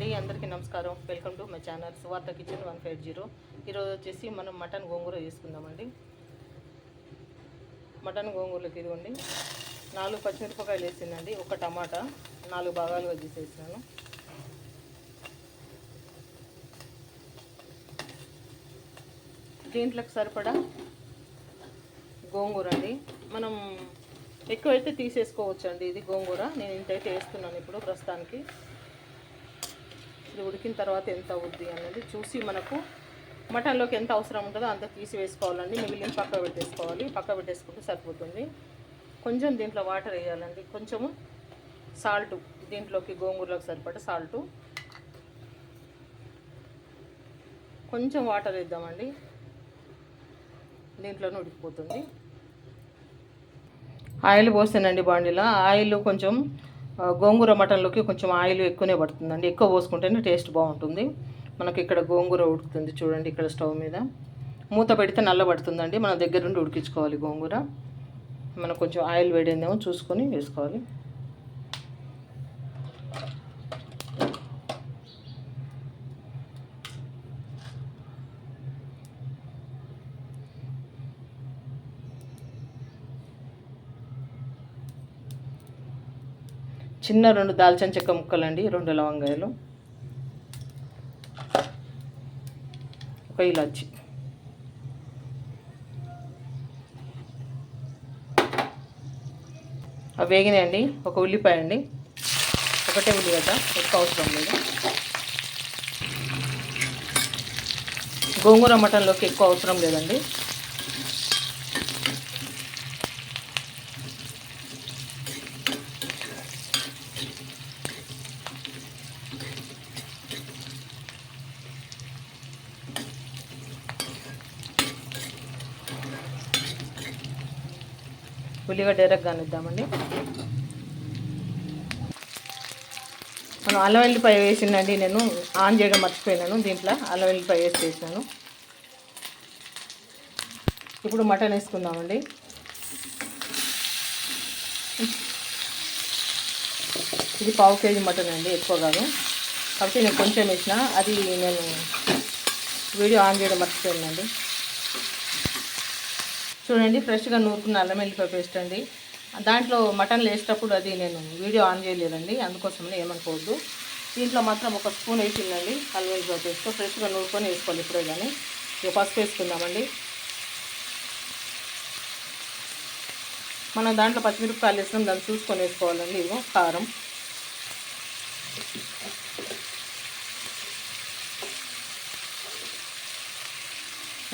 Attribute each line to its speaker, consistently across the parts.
Speaker 1: అండి అందరికీ నమస్కారం. Welcome to my channel Suvartha kitchen one five zero. ఈరోజు వచ్చేసి మనం మటన్ గోంగూర చేసుకుందామండి. మటన్ గోంగూరలోకి ఇదిగోండి. నాలుగు పచ్చిమిరపకాయలు వేసిందండి ఒక టమాటా నాలుగు భాగాలుగా తీసేసినాను దీంట్లోకి సరిపడా గోంగూర అండి. మనం ఎక్కువైతే తీసేసుకోవచ్చు అండి ఇది గోంగూర. నేను ఇంతైతే వేస్తున్నాను ఇప్పుడు ప్రస్తుతానికి. ఇది ఉడికిన తర్వాత ఎంత అవుద్ది అనేది చూసి మనకు మటన్లోకి ఎంత అవసరం ఉంటుందో అంత తీసి వేసుకోవాలండి. మిగిలిన పక్క పెట్టేసుకోవాలి. పక్క పెట్టేసుకుంటే సరిపోతుంది. కొంచెం దీంట్లో వాటర్ వేయాలండి. కొంచెము సాల్ట్. దీంట్లోకి గోంగూరలోకి సరిపడే సాల్టు. కొంచెం వాటర్ వేద్దామండి. దీంట్లోనే ఉడికిపోతుంది. ఆయిల్ పోసానండి బాండీలో ఆయిల్ కొంచెం గోంగూర మటన్లోకి కొంచెం ఆయిల్ ఎక్కువనే పడుతుందండి. ఎక్కువ పోసుకుంటేనే టేస్ట్ బాగుంటుంది. మనకి ఇక్కడ గోంగూర ఉడుకుతుంది చూడండి ఇక్కడ స్టవ్ మీద. మూత పెడితే నల్ల పడుతుందండి. మన దగ్గర నుండి ఉడికించుకోవాలి గోంగూర. మనం కొంచెం ఆయిల్ వేడిందేమో చూసుకొని వేసుకోవాలి. చిన్న రెండు దాల్చిన చెక్క ముక్కలండి రెండు లవంగాయలు. ఒక ఇలాచి. అవి వేగినాయండి ఒక ఉల్లిపాయ అండి ఒకటే ఉల్లిగడ్డ ఎక్కువ అవసరం లేదు గోంగూర మటన్లోకి ఎక్కువ అవసరం లేదండి. ఉల్లిగడ్డ ఎరగనిద్దామండి మనం అల్లం వెల్లిపాయ వేసిందండి నేను ఆన్ చేయడం మర్చిపోయినాను దీంట్లో అల్లం వెల్లిపాయ వేసి వేసినాను. ఇప్పుడు మటన్ వేసుకుందామండి. ఇది పావు కేజీ మటన్ అండి ఎక్కువ కాదు. కాబట్టి నేను కొంచెం వేసిన అది నేను వీడియో ఆన్ చేయడం మర్చిపోయానండి చూడండి ఫ్రెష్గా నూరుకున్న అల్లం వెల్లిపాయ పేస్ట్ అండి. దాంట్లో మటన్ వేసేటప్పుడు అది నేను వీడియో ఆన్ చేయలేదండి అందుకోసమని ఏమనుకోవద్దు. దీంట్లో మాత్రం ఒక స్పూన్ వేసిందండి అల్లం వెల్లిపాయ పేస్ట్ ఫ్రెష్గా నూరుకొని వేసుకోవాలి ఇప్పుడే కానీ ఇక పసుపు వేసుకుందామండి. మనం దాంట్లో పచ్చిమిరపకాయలు వేసినాం దాన్ని చూసుకొని వేసుకోవాలండి ఇగో కారం.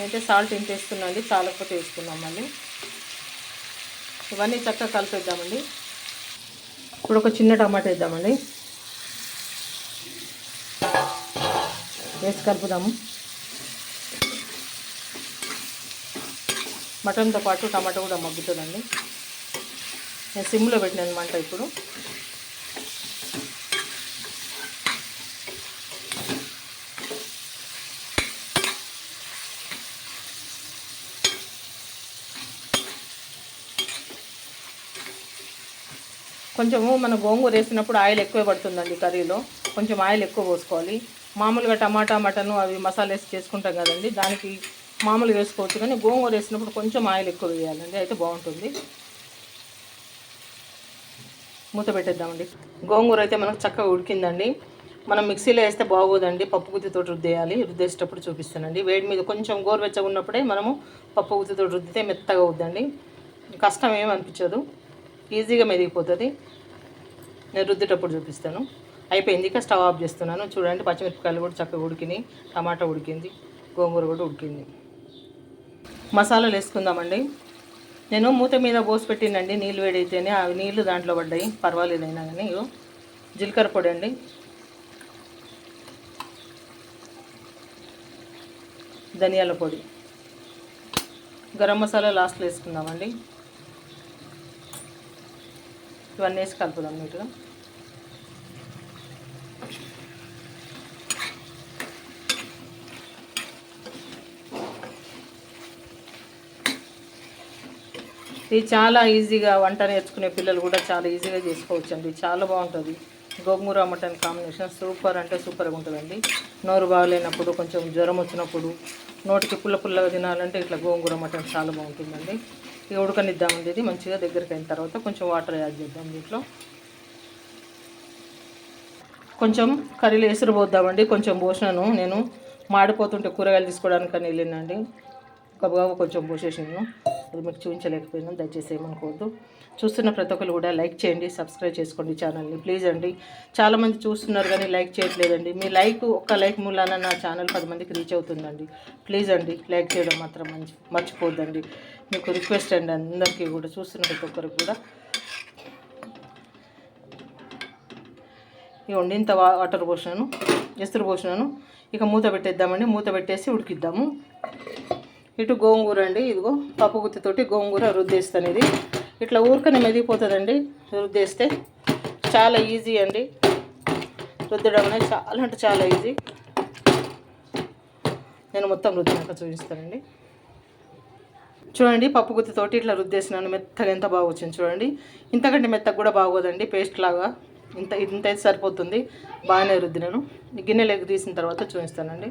Speaker 1: అయితే సాల్ట్ ఇంత అండి చాలకపోతే వేసుకున్నాం మళ్ళీ. ఇవన్నీ చక్కగా కలిపేద్దామండి. ఇప్పుడు ఒక చిన్న టమాటా వేద్దామండి. వేసి కలుపుదాము. మటన్తో పాటు టమాటా కూడా మగ్గుతుందండి. నేను సిమ్లో పెట్టినాను అనమాట ఇప్పుడు. కొంచెము మన గోంగూర వేసినప్పుడు ఆయిల్ ఎక్కువ పడుతుందండి కర్రీలో. కొంచెం ఆయిల్ ఎక్కువ పోసుకోవాలి. మామూలుగా టమాటా మటన్ అవి మసాలా వేసి చేసుకుంటాం కదండి. దానికి మామూలుగా వేసుకోవచ్చు కానీ గోంగూర వేసినప్పుడు కొంచెం ఆయిల్ ఎక్కువ వేయాలండి. అయితే బాగుంటుంది. మూత పెట్టేద్దామండి. గోంగూర అయితే మనకు చక్కగా ఉడికిందండి. మనం మిక్సీలో వేస్తే బాగోదండి. పప్పు గుత్తితో రుద్దేయాలి. రుద్దేసేటప్పుడు చూపిస్తానండి. వేడి మీద కొంచెం గోరువెచ్చగా ఉన్నప్పుడే మనము పప్పు గుత్తితో రుద్దితే మెత్తగా అవుద్దండి. కష్టం ఏమి అనిపించదు. ఈజీగా మెదిగిపోతుంది. నేను రుద్దేటప్పుడు చూపిస్తాను. అయిపోయింది ఇక స్టవ్ ఆఫ్ చేస్తున్నాను. చూడండి పచ్చిమిరపకాయలు కూడా చక్కగా ఉడికినాయి. టమాటా ఉడికింది. గోంగూర కూడా ఉడికింది. మసాలాలు వేసుకుందామండి. నేను మూత మీద పోసి పెట్టినండి నీళ్ళు వేడైతేనే అవి నీళ్ళు దాంట్లో పడ్డాయి. పర్వాలేదైనా కానీ జీలకర్ర పొడి అండి. ధనియాల పొడి. గరం మసాలా లాస్ట్లో వేసుకుందామండి. ఇవన్నీ వేసి కలుపుదాం నీట్గా. ఇది చాలా ఈజీగా వంట నేర్చుకునే పిల్లలు కూడా చాలా ఈజీగా చేసుకోవచ్చు అండి చాలా బాగుంటుంది. గోంగూర మటన్ కాంబినేషన్ సూపర్ అంటే సూపర్గా ఉంటుందండి. నోరు బాగలేనప్పుడు కొంచెం జ్వరం వచ్చినప్పుడు నోటికి పుల్ల పుల్లగా తినాలంటే ఇట్లా గోంగూర మటన్ చాలా బాగుంటుందండి. ఇక ఉడకనిద్దామండి. ఇది మంచిగా దగ్గరికి అయిన తర్వాత కొంచెం వాటర్ యాడ్ చేద్దాం దీంట్లో. కొంచెం కర్రీలో ఎసురు పోద్దామండి కొంచెం పోసినాను. నేను మాడిపోతుంటే కూరగాయలు తీసుకోవడానికని వెళ్ళినండి. గబగబా కొంచెం పోసేసినాను. అది మీకు చూపించలేకపోయినా దయచేసి ఏమనుకోవద్దు. చూస్తున్న ప్రతి ఒక్కరు కూడా లైక్ చేయండి సబ్స్క్రైబ్ చేసుకోండి ఛానల్ని. ప్లీజ్ అండి చాలామంది చూస్తున్నారు కానీ లైక్ చేయట్లేదండి. మీ లైక్ ఒక్క లైక్ మూలాన నా ఛానల్ పది మందికి రీచ్ అవుతుందండి. ప్లీజ్ అండి లైక్ చేయడం మాత్రం మంచి మర్చిపోద్దండి మీకు రిక్వెస్ట్ అండి అందరికీ కూడా చూస్తున్న ప్రతి ఒక్కరికి కూడా. ఇక వండింత వాటర్ పోసినాను ఎసురు పోసినాను. ఇక మూత పెట్టేద్దామండి మూత పెట్టేసి ఉడికిద్దాము. ఇటు గోంగూర అండి ఇదిగో పప్పు గుత్తితోటి గోంగూర రుద్దేస్తాను ఇది ఇట్లా ఊరికనే మెదిగిపోతుందండి రుద్దేస్తే చాలా ఈజీ అండి. రుద్దడం అనేది చాలా అంటే చాలా ఈజీ. నేను మొత్తం రుద్దినాక చూపిస్తానండి. చూడండి పప్పు గుత్తితోటి ఇట్లా రుద్దేసినాను మెత్తగా ఎంత బాగా వచ్చింది చూడండి. ఇంతకంటే మెత్తగా కూడా బాగోదండి పేస్ట్ లాగా. ఇంత ఇంత అయితే సరిపోతుంది. బాగానే రుద్దినాను. గిన్నెలోకి తీసిన తర్వాత చూపిస్తానండి.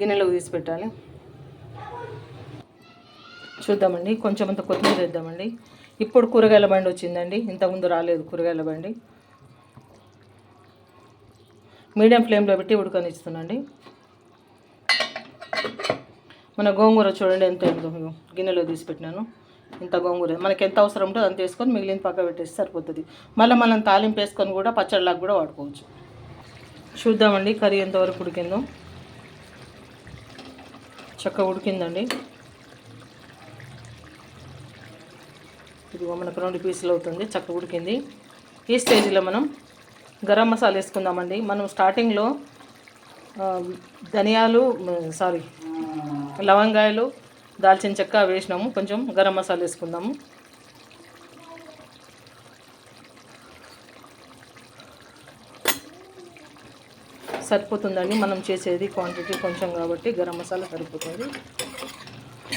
Speaker 1: గిన్నెలోకి తీసి పెట్టాలి. చూద్దామండి. కొంచెం అంత కొత్తిమీర వేద్దామండి. ఇప్పుడు కూరగాయల బండి వచ్చిందండి. ఇంతకుముందు రాలేదు కూరగాయల బండి. మీడియం ఫ్లేమ్లో పెట్టి ఉడకనిస్తుందండి మన గోంగూర చూడండి ఎంత ఉందో. గిన్నెలో తీసి పెట్టినాను. ఇంత గోంగూర. మనకి ఎంత అవసరం ఉంటుందో అంత వేసుకొని మిగిలిన పక్క పెట్టేసి సరిపోతుంది. మళ్ళీ మనం తాలింపు వేసుకొని కూడా పచ్చడిలాగా కూడా వాడుకోవచ్చు. చూద్దామండి. కర్రీ ఎంతవరకు ఉడికిందో. చక్కగా ఉడికిందండి. ఇదిగో మనకు రెండు పీసులు అవుతుంది చక్క ఉడికింది. ఈ స్టేజ్లో మనం గరం మసాలా వేసుకుందామండి. మనం స్టార్టింగ్లో ధనియాలు సారీ లవంగాయలు దాల్చిన చెక్క వేసినాము. కొంచెం గరం మసాలా వేసుకుందాము. సరిపోతుందండి. మనం చేసేది క్వాంటిటీ కొంచెం కాబట్టి గరం మసాలా సరిపోతుంది.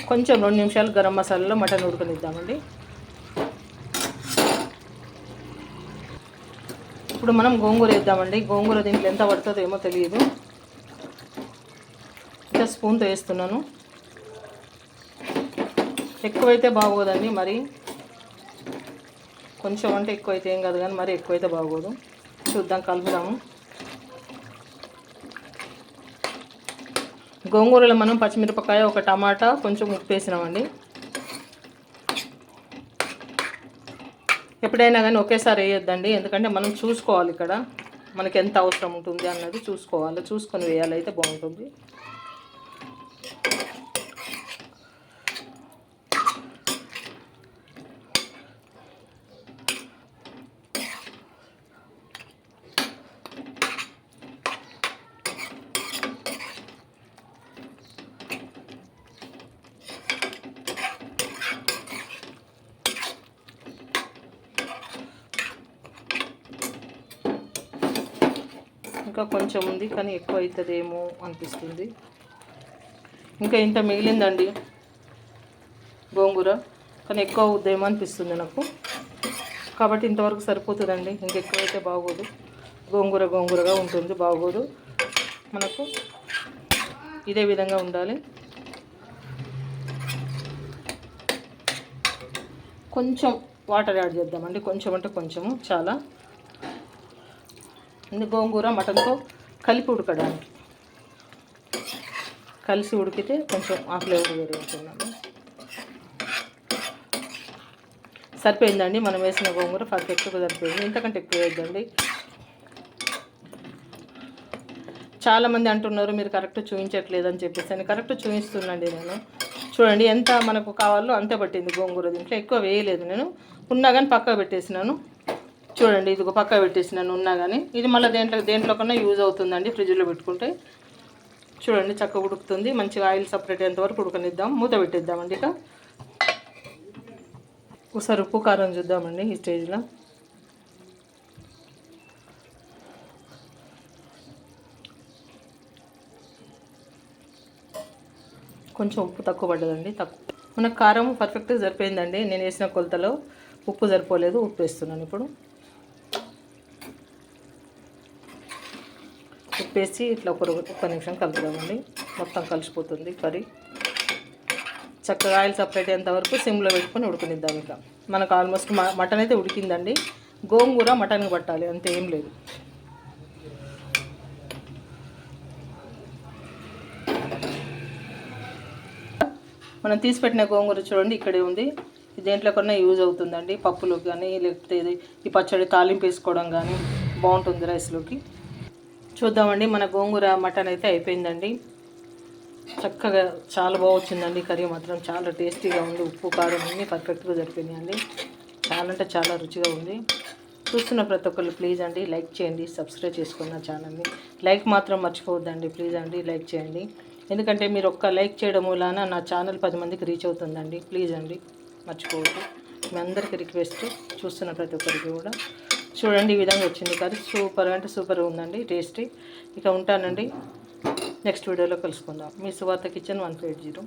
Speaker 1: కొంచెం రెండు నిమిషాలు గరం మసాలాలో మటన్ ఉడకనిద్దామండి. ఇప్పుడు మనం గోంగూర వేద్దామండి. గోంగూర దీంట్లో ఎంత పడుతుందో ఏమో తెలియదు. ఇంకా స్పూన్తో వేస్తున్నాను. ఎక్కువైతే బాగోదండి మరి. కొంచెం అంటే ఎక్కువైతే ఏం కాదు కానీ మరి ఎక్కువైతే బాగోదు. చూద్దాం కలుపుదాము గోంగూరలో మనం పచ్చిమిరపకాయ ఒక టమాటా కొంచెం ఉప్పు వేసినామండి. ఎప్పుడైనా కానీ ఒకేసారి వేయొద్దండి. ఎందుకంటే మనం చూసుకోవాలి ఇక్కడ. మనకి ఎంత అవసరం ఉంటుంది అన్నది చూసుకోవాలి. చూసుకొని వేయాలి. అయితే బాగుంటుంది. ఇంకా కొంచెం ఉంది కానీ ఎక్కువ అవుతుందేమో అనిపిస్తుంది. ఇంకా ఇంత మిగిలిందండి గోంగూర కానీ ఎక్కువ అవుద్దేమో అనిపిస్తుంది నాకు. కాబట్టి ఇంతవరకు సరిపోతుందండి. ఇంకెక్కువ అయితే బాగోదు. గోంగూర గోంగూరగా ఉంటుంది బాగోదు. మనకు ఇదే విధంగా ఉండాలి. కొంచెం వాటర్ యాడ్ చేద్దామండి. కొంచెం అంటే కొంచెము చాలా. గోంగూర మటన్తో కలిపి ఉడకడానికి కలిసి ఉడికితే కొంచెం ఆ ఫ్లేవర్ వేరే సరిపోయిందండి మనం వేసిన గోంగూర పర్ఫెక్ట్గా సరిపోయింది. ఇంతకంటే ఎక్కువ వేయద్దండి. చాలామంది అంటున్నారు మీరు కరెక్ట్ చూపించట్లేదని చెప్పేసి అని. కరెక్ట్ చూపిస్తున్నాండి నేను. చూడండి ఎంత మనకు కావాలో అంతే పట్టింది గోంగూర దీంట్లో. ఎక్కువ వేయలేదు నేను. ఉన్నా కానీ పక్క పెట్టేసినాను. చూడండి ఇది ఒక పక్క పెట్టేసినాను ఉన్నా కానీ ఇది మళ్ళీ దేంట్లో దేంట్లో కన్నా యూజ్ అవుతుందండి ఫ్రిడ్జ్లో పెట్టుకుంటే. చూడండి చక్కగా ఉడుకుతుంది. మంచిగా ఆయిల్ సపరేట్ అయ్యేంతవరకు ఉడకనిద్దాం. మూత పెట్టేద్దామండి ఇక. ఒకసారి ఉప్పు కారం చూద్దామండి ఈ స్టేజ్లో. కొంచెం ఉప్పు తక్కువ పడ్డదండి తక్కువ మనకు కారం పర్ఫెక్ట్గా సరిపోయిందండి. నేను వేసిన కొలతలో ఉప్పు సరిపోలేదు ఉప్పు వేస్తున్నాను ఇప్పుడు. తిప్పేసి ఇట్లా ఒక ఒక్క నిమిషం కలుపుదామండి. మొత్తం కలిసిపోతుంది కర్రీ. చక్కగా ఆయిల్ సపరేట్ అయ్యేంతవరకు సిమ్లో పెట్టుకొని ఉడకనిద్దాం ఇక. మనకు ఆల్మోస్ట్ మటన్ అయితే ఉడికిందండి. గోంగూర మటన్కి పట్టాలి అంతే ఏం లేదు. మనం తీసిపెట్టిన గోంగూర చూడండి ఇక్కడే ఉంది. ఇది దేంట్లో కన్నా యూజ్ అవుతుందండి పప్పులోకి కానీ లేకపోతే ఇది ఈ పచ్చడి తాలింపు వేసుకోవడం కానీ బాగుంటుంది రైస్లోకి. చూద్దామండి. మన గోంగూర మటన్ అయితే అయిపోయిందండి. చక్కగా చాలా బాగా వచ్చిందండి. కర్రీ మాత్రం చాలా టేస్టీగా ఉంది. ఉప్పు కారం అన్నీ పర్ఫెక్ట్గా సరిపోయినాయండి చాలా అంటే చాలా రుచిగా ఉంది. చూస్తున్న ప్రతి ఒక్కళ్ళు ప్లీజ్ అండి లైక్ చేయండి. సబ్స్క్రైబ్ చేసుకున్న ఛానల్ని లైక్ మాత్రం మర్చిపోవద్దండి. ప్లీజ్ అండి లైక్ చేయండి. ఎందుకంటే మీరు ఒక్క లైక్ చేయడం వలన నా ఛానల్ పది మందికి రీచ్ అవుతుందండి. ప్లీజ్ అండి మర్చిపోవద్దు. మీ అందరికీ రిక్వెస్ట్ చూస్తున్న ప్రతి ఒక్కరికి కూడా. చూడండి ఈ విధంగా వచ్చింది. కర్రీ సూపర్ అంటే సూపర్ ఉందండి టేస్టీ. ఇక ఉంటానండి. నెక్స్ట్ వీడియోలో కలుసుకుందాం. మీ సువార్త కిచెన్ వన్ ఫైవ్ జీరో.